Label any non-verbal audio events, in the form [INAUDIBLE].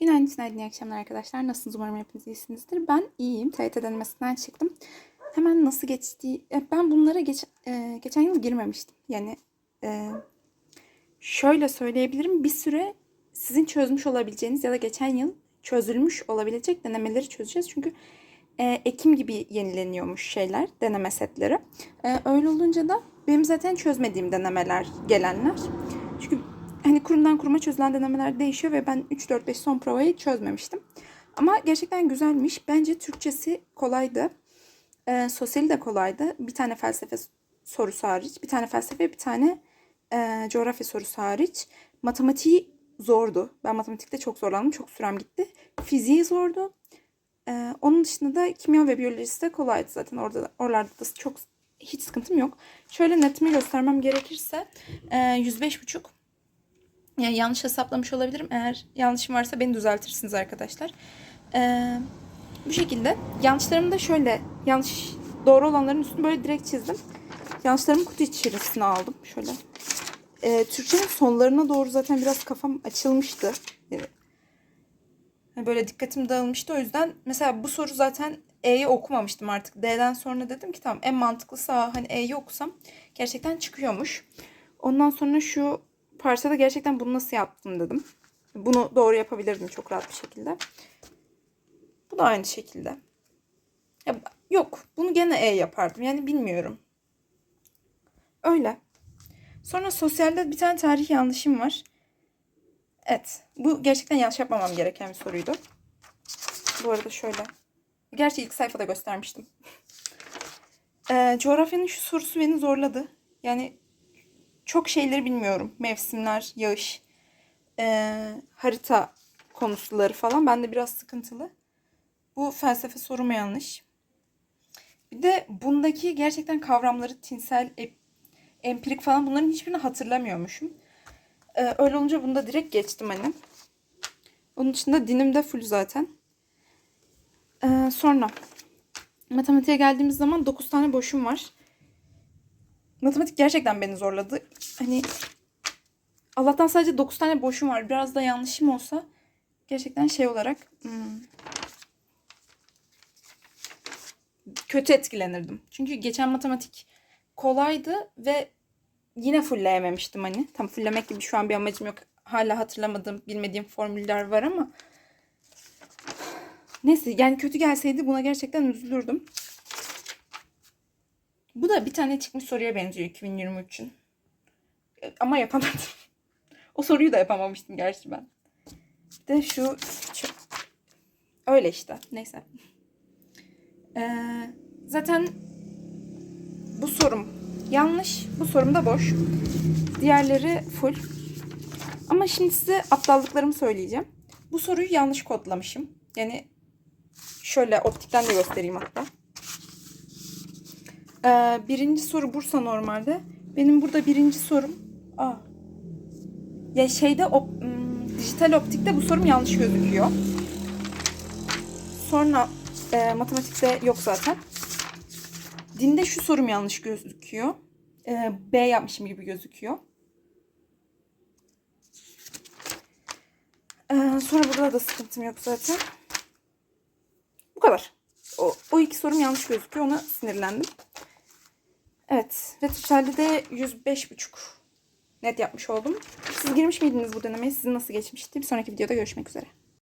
Günaydın, günaydın, iyi akşamlar arkadaşlar. Nasılsınız? Umarım hepiniz iyisinizdir. Ben iyiyim. TYT denemesinden çıktım. Hemen nasıl geçtiği... e, Ben bunlara geç, e, geçen yıl girmemiştim. Yani e, şöyle söyleyebilirim. Bir süre sizin çözmüş olabileceğiniz ya da geçen yıl çözülmüş olabilecek denemeleri çözeceğiz. Çünkü e, Ekim gibi yenileniyormuş şeyler, deneme setleri. E, öyle olunca da benim zaten çözmediğim denemeler gelenler. Çünkü hani kurumdan kuruma çözülen denemeler değişiyor ve ben 3 4 5 son provayı çözmemiştim. Ama gerçekten güzelmiş. Bence Türkçesi kolaydı. E, sosyali de kolaydı. Bir tane felsefe sorusu hariç, bir tane felsefe, bir tane e, coğrafya sorusu hariç. Matematiği zordu. Ben matematikte çok zorlandım. Çok sürem gitti. Fiziği zordu. Ee, onun dışında da kimya ve biyolojisi de kolaydı zaten. Orada oralarda da çok hiç sıkıntım yok. Şöyle netimi göstermem gerekirse e, 105,5 yani yanlış hesaplamış olabilirim. Eğer yanlışım varsa beni düzeltirsiniz arkadaşlar. Ee, bu şekilde. Yanlışlarımı da şöyle yanlış doğru olanların üstünü böyle direkt çizdim. Yanlışlarımı kutu içerisine aldım. Şöyle. Ee, Türkçenin sonlarına doğru zaten biraz kafam açılmıştı. Hani Böyle dikkatim dağılmıştı o yüzden mesela bu soru zaten E'yi okumamıştım artık. D'den sonra dedim ki tamam en mantıklısı A. Hani E'yi okusam gerçekten çıkıyormuş. Ondan sonra şu parçada gerçekten bunu nasıl yaptım dedim. Bunu doğru yapabilirdim çok rahat bir şekilde. Bu da aynı şekilde. Ya, yok bunu gene E yapardım yani bilmiyorum. Öyle. Sonra sosyalde bir tane tarih yanlışım var. Evet. Bu gerçekten yanlış yapmamam gereken bir soruydu. Bu arada şöyle. Gerçi ilk sayfada göstermiştim. [LAUGHS] Ee, coğrafyanın şu sorusu beni zorladı. Yani çok şeyleri bilmiyorum. Mevsimler, yağış, ee, harita konusuları falan. Bende biraz sıkıntılı. Bu felsefe sorumu yanlış. Bir de bundaki gerçekten kavramları tinsel, ep- empirik falan bunların hiçbirini hatırlamıyormuşum. Ee, öyle olunca bunu da direkt geçtim hani. Onun dışında dinim de full zaten. Ee, sonra matematiğe geldiğimiz zaman 9 tane boşum var. Matematik gerçekten beni zorladı. Hani Allah'tan sadece 9 tane boşum var. Biraz da yanlışım olsa gerçekten şey olarak hmm, kötü etkilenirdim. Çünkü geçen matematik kolaydı ve yine fullleyememiştim hani. Tam fulllemek gibi şu an bir amacım yok. Hala hatırlamadığım, bilmediğim formüller var ama neyse yani kötü gelseydi buna gerçekten üzülürdüm. Bu da bir tane çıkmış soruya benziyor 2023'ün. E, Ama yapamadım. [LAUGHS] o soruyu da yapamamıştım gerçi ben. Bir de şu, şu öyle işte. Neyse. Ee, zaten bu sorum yanlış. Bu sorum da boş. Diğerleri full. Ama şimdi size aptallıklarımı söyleyeceğim. Bu soruyu yanlış kodlamışım. Yani şöyle optikten de göstereyim hatta. Ee, birinci soru Bursa normalde. Benim burada birinci sorum... Aa. Ya şeyde op, ım, dijital optikte bu sorum yanlış gözüküyor. Sonra e, matematikte yok zaten. Dinde şu sorum yanlış gözüküyor. Ee, B yapmışım gibi gözüküyor. Ee, sonra burada da sıkıntım yok zaten. Bu kadar. O, o iki sorum yanlış gözüküyor. Ona sinirlendim. Evet. Ve totalde de 105,5 net yapmış oldum. Siz girmiş miydiniz bu denemeye? Sizin nasıl geçmişti? Bir sonraki videoda görüşmek üzere.